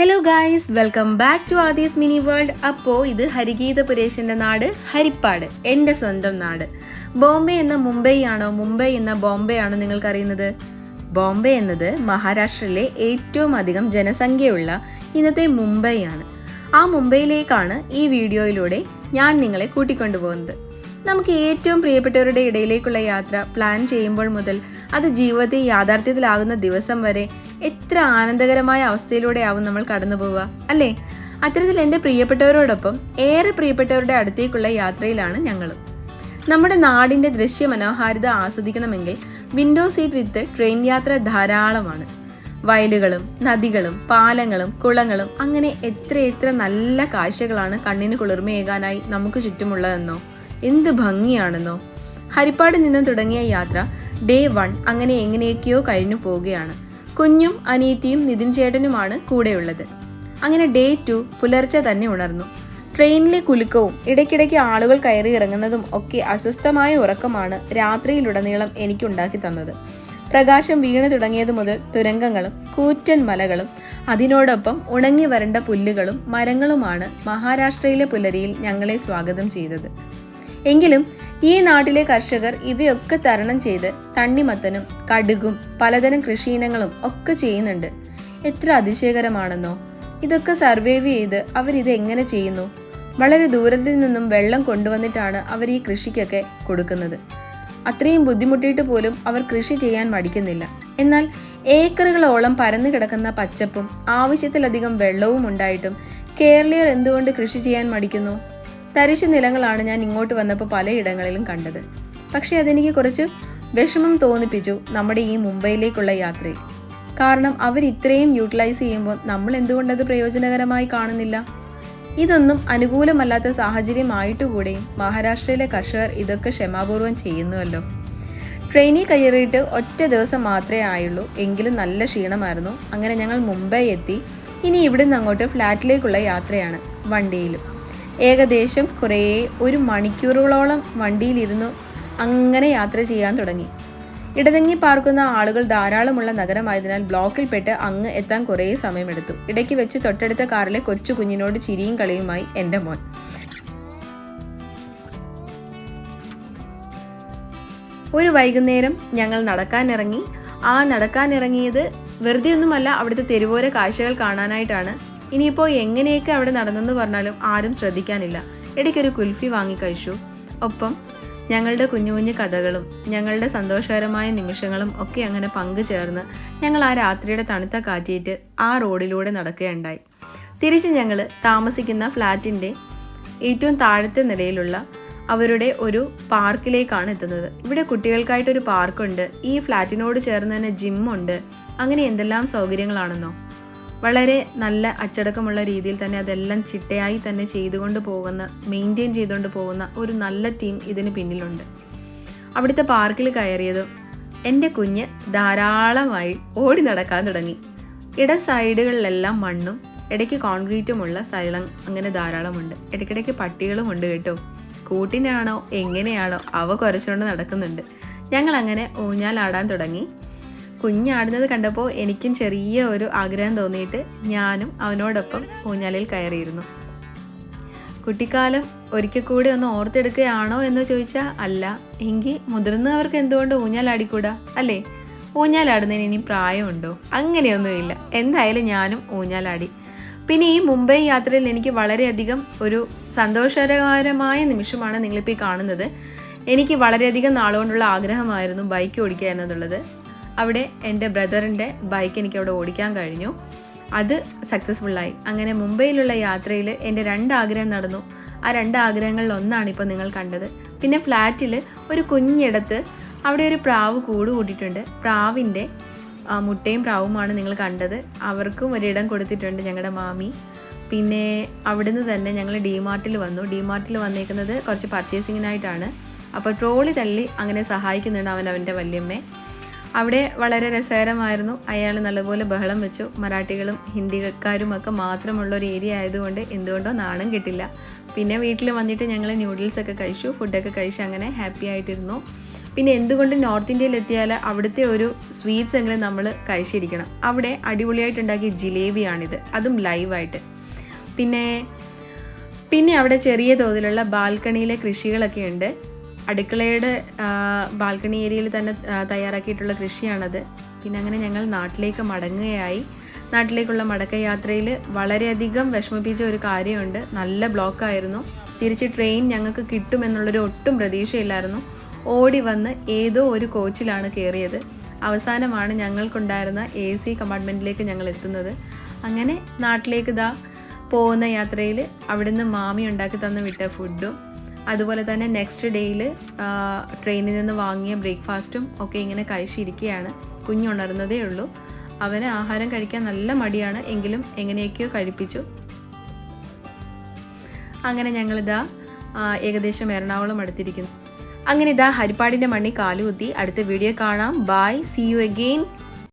Hello guys welcome back to Aadi's mini world അപ്പോൾ ഇത് ഹരിഗീത പുരേഷിന്റെ നാട് ഹരിപ്പാട് എന്റെ സ്വന്തം നാട്. ബോംബെ എന്ന മുംബൈ ആണോ മുംബൈ എന്ന ബോംബെ ആണോ നിങ്ങൾക്കറിയുന്നത്? ബോംബെ എന്നത് മഹാരാഷ്ട്രയിലെ ഏറ്റവും അധികം ജനസംഖ്യയുള്ള ഇന്നത്തെ മുംബൈ ആണ് ആ മുംബൈയിലേക്കാണ് ഈ വീഡിയോയിലൂടെ ഞാൻ നിങ്ങളെ കൂട്ടിക്കൊണ്ടുപോകുന്നത്. നമുക്ക് ഏറ്റവും പ്രിയപ്പെട്ടവരുടെ ഇടയിലേക്കുള്ള യാത്ര പ്ലാൻ ചെയ്യുമ്പോൾ മുതൽ അത് ജീവിതത്തിൽ യാഥാർത്ഥ്യത്തിലാകുന്ന ദിവസം വരെ എത്ര ആനന്ദകരമായ അവസ്ഥയിലൂടെയാവും നമ്മൾ കടന്നു പോവുക അല്ലേ? അത്തരത്തിൽ എന്റെ പ്രിയപ്പെട്ടവരോടൊപ്പം ഏറെ പ്രിയപ്പെട്ടവരുടെ അടുത്തേക്കുള്ള യാത്രയിലാണ് ഞങ്ങളും. നമ്മുടെ നാടിന്റെ ദൃശ്യ മനോഹാരിത ആസ്വദിക്കണമെങ്കിൽ വിൻഡോ സീറ്റ് വിത്ത് ട്രെയിൻ യാത്ര ധാരാളമാണ്. വയലുകളും നദികളും പാലങ്ങളും കുളങ്ങളും അങ്ങനെ എത്ര എത്ര നല്ല കാഴ്ചകളാണ് കണ്ണിന് കുളിർമയേകാനായി നമുക്ക് ചുറ്റുമുള്ളതെന്നോ? എന്ത് ഭംഗിയാണെന്നോ. ഹരിപ്പാട് നിന്നും തുടങ്ങിയ യാത്ര ഡേ വൺ അങ്ങനെ എങ്ങനെയൊക്കെയോ കഴിഞ്ഞു പോവുകയാണ്. കുഞ്ഞും അനിയത്തിയും നിതിൻ ചേട്ടനുമാണ് കൂടെയുള്ളത്. അങ്ങനെ ഡേ ടു പുലർച്ചെ തന്നെ ഉണർന്നു. ട്രെയിനിലെ കുലുക്കവും ഇടയ്ക്കിടയ്ക്ക് ആളുകൾ കയറി ഇറങ്ങുന്നതും ഒക്കെ അസ്വസ്ഥമായ ഉറക്കമാണ് രാത്രിയിലുടനീളം എനിക്കുണ്ടാക്കി തന്നത്. പ്രകാശം വീണു തുടങ്ങിയത് മുതൽ തുരങ്കങ്ങളും കൂറ്റൻ മലകളും അതിനോടൊപ്പം ഉണങ്ങി വരണ്ട പുല്ലുകളും മരങ്ങളുമാണ് മഹാരാഷ്ട്രയിലെ പുലരിയിൽ ഞങ്ങളെ സ്വാഗതം ചെയ്തത്. എങ്കിലും ഈ നാട്ടിലെ കർഷകർ ഇവയൊക്കെ തരണം ചെയ്ത് തണ്ണിമത്തനും കടുകും പലതരം കൃഷിയിനങ്ങളും ഒക്കെ ചെയ്യുന്നുണ്ട്. എത്ര അതിശയകരമാണെന്നോ. ഇതൊക്കെ സർവൈവ് ചെയ്ത് അവരിത് എങ്ങനെ ചെയ്യുന്നു? വളരെ ദൂരത്തിൽ നിന്നും വെള്ളം കൊണ്ടുവന്നിട്ടാണ് അവർ ഈ കൃഷിക്കൊക്കെ കൊടുക്കുന്നത്. അത്രയും ബുദ്ധിമുട്ടിയിട്ട് പോലും അവർ കൃഷി ചെയ്യാൻ മടിക്കുന്നില്ല. എന്നാൽ ഏക്കറുകളോളം പരന്നു കിടക്കുന്ന പച്ചപ്പും ആവശ്യത്തിലധികം വെള്ളവും ഉണ്ടായിട്ടും കേരളീയർ എന്തുകൊണ്ട് കൃഷി ചെയ്യാൻ മടിക്കുന്നു? തരിശു നിലങ്ങളാണ് ഞാൻ ഇങ്ങോട്ട് വന്നപ്പോൾ പലയിടങ്ങളിലും കണ്ടത്. പക്ഷേ അതെനിക്ക് കുറച്ച് വിഷമം തോന്നിപ്പിച്ചു നമ്മുടെ ഈ മുംബൈയിലേക്കുള്ള യാത്രയിൽ. കാരണം അവർ ഇത്രയും യൂട്ടിലൈസ് ചെയ്യുമ്പോൾ നമ്മൾ എന്തുകൊണ്ടത് പ്രയോജനകരമായി കാണുന്നില്ല? ഇതൊന്നും അനുകൂലമല്ലാത്ത സാഹചര്യമായിട്ടുകൂടെയും മഹാരാഷ്ട്രയിലെ കർഷകർ ഇതൊക്കെ ക്ഷമാപൂർവം ചെയ്യുന്നുവല്ലോ. ട്രെയിനിൽ കയറിയിട്ട് ഒറ്റ ദിവസം മാത്രമേ ആയുള്ളൂ. എങ്കിലും നല്ല ക്ഷീണമായിരുന്നു. അങ്ങനെ ഞങ്ങൾ മുംബൈ എത്തി. ഇനി ഇവിടുന്ന് അങ്ങോട്ട് ഫ്ലാറ്റിലേക്കുള്ള യാത്രയാണ് വണ്ടിയിലും. ഏകദേശം കുറേ ഒരു മണിക്കൂറുകളോളം വണ്ടിയിലിരുന്നു അങ്ങനെ യാത്ര ചെയ്യാൻ തുടങ്ങി. ഇടതങ്ങി പാർക്കുന്ന ആളുകൾ ധാരാളമുള്ള നഗരമായതിനാൽ ബ്ലോക്കിൽപ്പെട്ട് അങ്ങ് എത്താൻ കുറേ സമയമെടുത്തു. ഇടയ്ക്ക് വെച്ച് തൊട്ടടുത്ത കാറിലെ കൊച്ചു കുഞ്ഞിനോട് ചിരിയും കളിയുമായി എന്റെ മോൻ. ഒരു വൈകുന്നേരം ഞങ്ങൾ നടക്കാനിറങ്ങി. ആ നടക്കാനിറങ്ങിയത് വെറുതെ ഒന്നുമല്ല അവിടുത്തെ തെരുവോര കാഴ്ചകൾ കാണാനായിട്ടാണ്. ഇനിയിപ്പോൾ എങ്ങനെയൊക്കെ അവിടെ നടന്നെന്ന് പറഞ്ഞാലും ആരും ശ്രദ്ധിക്കാനില്ല. ഇടയ്ക്കൊരു കുൽഫി വാങ്ങി കഴിച്ചു. ഒപ്പം ഞങ്ങളുടെ കുഞ്ഞു കുഞ്ഞു കഥകളും ഞങ്ങളുടെ സന്തോഷകരമായ നിമിഷങ്ങളും ഒക്കെ അങ്ങനെ പങ്കുചേർന്ന് ഞങ്ങൾ ആ രാത്രിയുടെ തണുത്ത കാറ്റേറ്റ് ആ റോഡിലൂടെ നടക്കുകയുണ്ടായി. തിരിച്ച് ഞങ്ങൾ താമസിക്കുന്ന ഫ്ലാറ്റിന്റെ ഏറ്റവും താഴത്തെ നിലയിലുള്ള അവരുടെ ഒരു പാർക്കിലേക്കാണ് എത്തുന്നത്. ഇവിടെ കുട്ടികൾക്കായിട്ടൊരു പാർക്കുണ്ട്. ഈ ഫ്ലാറ്റിനോട് ചേർന്ന് തന്നെ ജിമ്മുണ്ട് അങ്ങനെ എന്തെല്ലാം സൗകര്യങ്ങളാണെന്നോ? വളരെ നല്ല അച്ചടക്കമുള്ള രീതിയിൽ തന്നെ അതെല്ലാം ചിട്ടയായി തന്നെ ചെയ്തുകൊണ്ട് പോകുന്ന മെയിന്റെയിൻ ചെയ്തുകൊണ്ട് പോകുന്ന ഒരു നല്ല ടീം ഇതിന് പിന്നിലുണ്ട്. അവിടുത്തെ പാർക്കിൽ കയറിയതും എന്റെ കുഞ്ഞ് ധാരാളമായി ഓടി നടക്കാൻ തുടങ്ങി. ഇട സൈഡുകളിലെല്ലാം മണ്ണും ഇടയ്ക്ക് കോൺക്രീറ്റുമുള്ള സ്ഥലം അങ്ങനെ ധാരാളമുണ്ട്. ഇടയ്ക്കിടയ്ക്ക് പട്ടികളും ഉണ്ട് കേട്ടോ. കൂട്ടിനാണോ എങ്ങനെയാണോ അവ കുറച്ചുകൊണ്ട് നടക്കുന്നുണ്ട്. ഞങ്ങൾ അങ്ങനെ ഊഞ്ഞാലാടാൻ തുടങ്ങി. കുഞ്ഞാടുന്നത് കണ്ടപ്പോൾ എനിക്കും ചെറിയ ഒരു ആഗ്രഹം തോന്നിയിട്ട് ഞാനും അവനോടൊപ്പം ഊഞ്ഞാലിൽ കയറിയിരുന്നു. കുട്ടിക്കാലം ഒരിക്കൽ കൂടി ഒന്ന് ഓർത്തെടുക്കുകയാണോ എന്ന് ചോദിച്ചാൽ അല്ല. എങ്കിൽ മുതിർന്നവർക്ക് എന്തുകൊണ്ട് ഊഞ്ഞാലാടിക്കൂടാ അല്ലേ? ഊഞ്ഞാലാടുന്നതിന് ഇനി പ്രായമുണ്ടോ? അങ്ങനെയൊന്നുമില്ല. എന്തായാലും ഞാനും ഊഞ്ഞാലാടി പിന്നെ ഈ മുംബൈ യാത്രയിൽ എനിക്ക് വളരെയധികം ഒരു സന്തോഷകരമായ നിമിഷമാണ് നിങ്ങളിപ്പോൾ ഈ കാണുന്നത്. എനിക്ക് വളരെയധികം നാളുകൊണ്ടുള്ള ആഗ്രഹമായിരുന്നു ബൈക്ക് ഓടിക്കുക എന്നുള്ളത്. അവിടെ എന്റെ ബ്രദറിന്റെ ബൈക്ക് എനിക്ക് അവിടെ ഓടിക്കാൻ കഴിഞ്ഞു. അത് സക്സസ്ഫുള്ളായി. അങ്ങനെ മുംബൈയിലുള്ള യാത്രയിൽ എന്റെ രണ്ട് ആഗ്രഹം നടന്നു. ആ രണ്ട് ആഗ്രഹങ്ങളിൽ ഒന്നാണ് ഇപ്പോൾ നിങ്ങൾ കണ്ടത്. പിന്നെ ഫ്ലാറ്റിൽ ഒരു കുഞ്ഞിടത്ത് അവിടെ ഒരു പ്രാവ് കൂട് കൂട്ടിയിട്ടുണ്ട്. പ്രാവിന്റെ മുട്ടയും പ്രാവുമാണ് നിങ്ങൾ കണ്ടത്. അവർക്കും ഒരിടം കൊടുത്തിട്ടുണ്ട് ഞങ്ങളുടെ മാമി. പിന്നെ അവിടുന്ന് തന്നെ ഞങ്ങൾ ഡിമാർട്ടിൽ വന്നു. ഡിമാർട്ടിൽ വന്നേക്കുന്നത് കുറച്ച് പർച്ചേസിങ്ങിനായിട്ടാണ്. അപ്പോൾ ട്രോളി തള്ളി അങ്ങനെ സഹായിക്കുന്നുണ്ട് അവൻ അവന്റെ വല്യമ്മയെ. അവിടെ വളരെ രസകരമായിരുന്നു. അയാൾ നല്ലപോലെ ബഹളം വെച്ചു. മറാഠികളും ഹിന്ദിക്കാരും ഒക്കെ മാത്രമുള്ള ഒരു ഏരിയ ആയതുകൊണ്ട് എന്തുകൊണ്ടോ നാണം കിട്ടില്ല. പിന്നെ വീട്ടിൽ വന്നിട്ട് ഞങ്ങൾ ന്യൂഡിൽസൊക്കെ കഴിച്ചു ഫുഡൊക്കെ കഴിച്ച് അങ്ങനെ ഹാപ്പി ആയിട്ടിരുന്നു. പിന്നെ എന്തുകൊണ്ട് നോർത്ത് ഇന്ത്യയിൽ എത്തിയാൽ അവിടുത്തെ ഒരു സ്വീറ്റ്സ് എങ്കിലും നമ്മൾ കഴിച്ചിരിക്കണം. അവിടെ അടിപൊളിയായിട്ട് ഉണ്ടാക്കിയ ജിലേബിയാണിത്. അതും ലൈവായിട്ട് പിന്നെ പിന്നെ അവിടെ ചെറിയ തോതിലുള്ള ബാൽക്കണിയിലെ കൃഷികളൊക്കെ ഉണ്ട്. അടുക്കളയുടെ ബാൽക്കണി ഏരിയയിൽ തന്നെ തയ്യാറാക്കിയിട്ടുള്ള കൃഷിയാണത്. പിന്നെ അങ്ങനെ ഞങ്ങൾ നാട്ടിലേക്ക് മടങ്ങുകയായി. നാട്ടിലേക്കുള്ള മടക്കയാത്രയിൽ വളരെയധികം വിഷമിപ്പിച്ച ഒരു കാര്യമുണ്ട്. നല്ല ബ്ലോക്കായിരുന്നു. തിരിച്ച് ട്രെയിൻ ഞങ്ങൾക്ക് കിട്ടുമെന്നുള്ളൊരു ഒട്ടും പ്രതീക്ഷയില്ലായിരുന്നു. ഓടി വന്ന് ഏതോ ഒരു കോച്ചിലാണ് കയറിയത്. അവസാനമാണ് ഞങ്ങൾക്കുണ്ടായിരുന്ന എ സി കമ്പാർട്ട്മെന്റിലേക്ക് ഞങ്ങൾ എത്തുന്നത്. അങ്ങനെ നാട്ടിലേക്ക് ഇതാ പോകുന്ന യാത്രയിൽ അവിടുന്ന് മാമി ഉണ്ടാക്കി തന്ന് വിട്ട ഫുഡും അതുപോലെ തന്നെ നെക്സ്റ്റ് ഡേയിൽ ട്രെയിനിൽ നിന്ന് വാങ്ങിയ ബ്രേക്ക്ഫാസ്റ്റും ഒക്കെ ഇങ്ങനെ കഴിച്ചിരിക്കുകയാണ് കുഞ്ഞുണർന്നതേ ഉള്ളൂ. അവന് ആഹാരം കഴിക്കാൻ നല്ല മടിയാണ്. എങ്കിലും എങ്ങനെയൊക്കെയോ കഴിപ്പിച്ചു. അങ്ങനെ ഞങ്ങളിതാ ഏകദേശം എറണാകുളം അടുത്തിരിക്കുന്നു. അങ്ങനെ ഇതാ ഹരിപ്പാടിന്റെ മണ്ണി കാലുകുത്തി. അടുത്ത വീഡിയോ കാണാം. By C you again